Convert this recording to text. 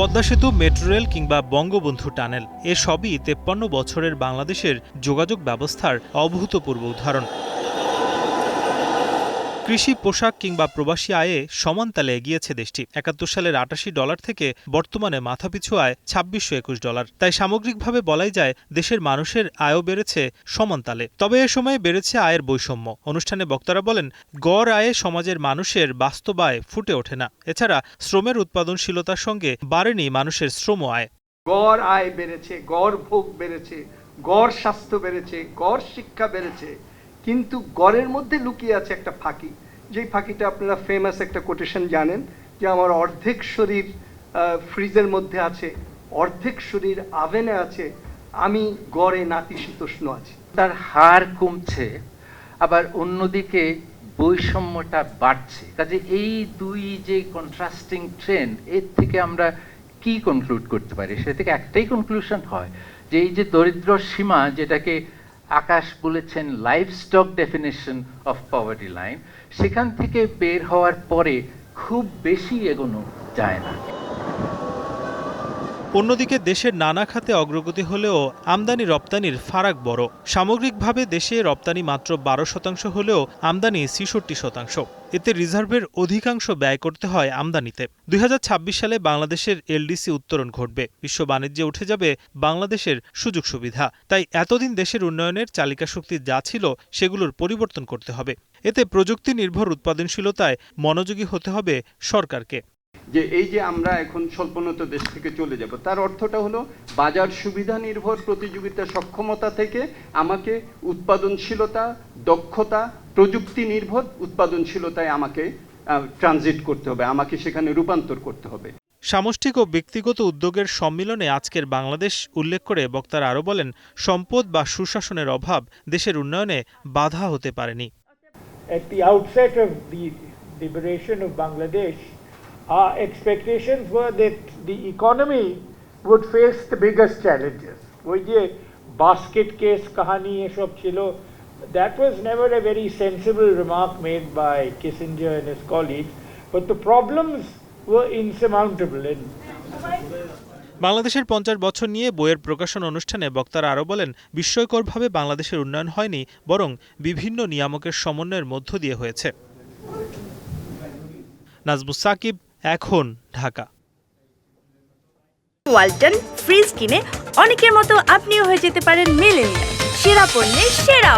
পদ্মা সেতু, metro rail কিংবা Bangabandhu tunnel, এসবই তেপ্পান্ন বছরের বাংলাদেশের যোগাযোগ ব্যবস্থার অভূতপূর্ব উদাহরণ। কৃষি, পোশাক কিংবা প্রবাসী আয়ে সমান তালে এগিয়েছে দেশটি। একাত্তর সালের আটাশি ডলার থেকে বর্তমানে মাথাপিছু আয় ছাব্বিশশো একুশ ডলার। তাই সামগ্রিকভাবে বলাই যায়, দেশের মানুষের আয়ও বেড়েছে সমান তালে। তবে এ সময়ে বেড়েছে আয়ের বৈষম্য। অনুষ্ঠানে বক্তারা বলেন, গড় আয়ে সমাজের মানুষের বাস্তব আয় ফুটে ওঠে না। এছাড়া শ্রমের উৎপাদনশীলতার সঙ্গে বাড়েনি মানুষের শ্রম আয়। গড় আয় বেড়েছে, গড় ভোগ বেড়েছে, গড় স্বাস্থ্য বেড়েছে, গড় শিক্ষা বেড়েছে। কিন্তু গড়ের মধ্যে লুকিয়ে আছে একটা ফাঁকি। যেই ফাঁকিটা আপনারা ফেমাস একটা কোটেশন জানেন, যে আমার অর্ধেক শরীর ফ্রিজের মধ্যে আছে, অর্ধেক শরীর আভেনে আছে, আমি গড়ে নাতিশীতোষ্ণ আছি। তার হার কমছে, আবার অন্যদিকে বৈষম্যটা বাড়ছে। কাজে এই দুই যে কন্ট্রাস্টিং ট্রেন্ড এর থেকে আমরা কি কনক্লুড করতে পারি? সে থেকে একটাই কনক্লুশন হয়, যে এই যে দরিদ্র সীমা যেটাকে আকাশ বলেছেন life stock definition of poverty line সেখান থেকে বের হওয়ার পরে খুব বেশি এগোনো যায় না। অন্যদিকে দেশের নানা খাতে অগ্রগতি হলেও আমদানি রপ্তানির ফারাক বড়। সামগ্রিকভাবে দেশে রপ্তানি মাত্র বারো শতাংশ হলেও আমদানি ছেষট্টি শতাংশ। এতে রিজার্ভের অধিকাংশ ব্যয় করতে হয় আমদানিতে। দুই হাজার ছাব্বিশ সালে বাংলাদেশের এলডিসি উত্তরণ ঘটবে। বিশ্ব বাণিজ্যে উঠে যাবে বাংলাদেশের সুযোগ সুবিধা। তাই এতদিন দেশের উন্নয়নের চালিকা শক্তি যা ছিল সেগুলোর পরিবর্তন করতে হবে। এতে প্রযুক্তি নির্ভর উৎপাদনশীলতায় মনোযোগী হতে হবে সরকারকে। যে এই যে আমরা এখন স্বল্পোন্নত দেশ থেকে চলে যাব তার অর্থটা হলো বাজার সুবিধা নির্ভর প্রতিযোগিতা সক্ষমতা থেকে আমাকে উৎপাদনশীলতা দক্ষতা প্রযুক্তি নির্ভর উৎপাদনশীলতায় আমাকে ট্রানজিট করতে হবে আমাকে সেখানে রূপান্তর করতে হবে। সামষ্টিক ও ব্যক্তিগত উদ্যোগের সম্মিলনে আজকের বাংলাদেশ উল্লেখ করে বক্তারা আরও বলেন সম্পদ বা সুশাসনের অভাব দেশের উন্নয়নে বাধা হতে পারেনি। At the outset of the liberation of Bangladesh, our expectations were that the economy would face the biggest challenges. basket case এসব ছিল that was never a very sensible remark made by Kissinger and his colleagues, but the problems were insurmountable and বাংলাদেশের পঞ্চাশ বছর নিয়ে বইয়ের প্রকাশন অনুষ্ঠানে বক্তারা আরও বলেন বিস্ময়করভাবে বাংলাদেশের উন্নয়ন হয়নি বরং বিভিন্ন নিয়ামকের সমন্বয়ের মধ্য দিয়ে হয়েছে নাজমুস সাকিব এখন ঢাকা। ওয়ালটন ফ্রিজ কিনে অনেকের মতো আপনিও হয়ে যেতে পারেন মিলেনিয়াল। সেরা পণ্যের সেরা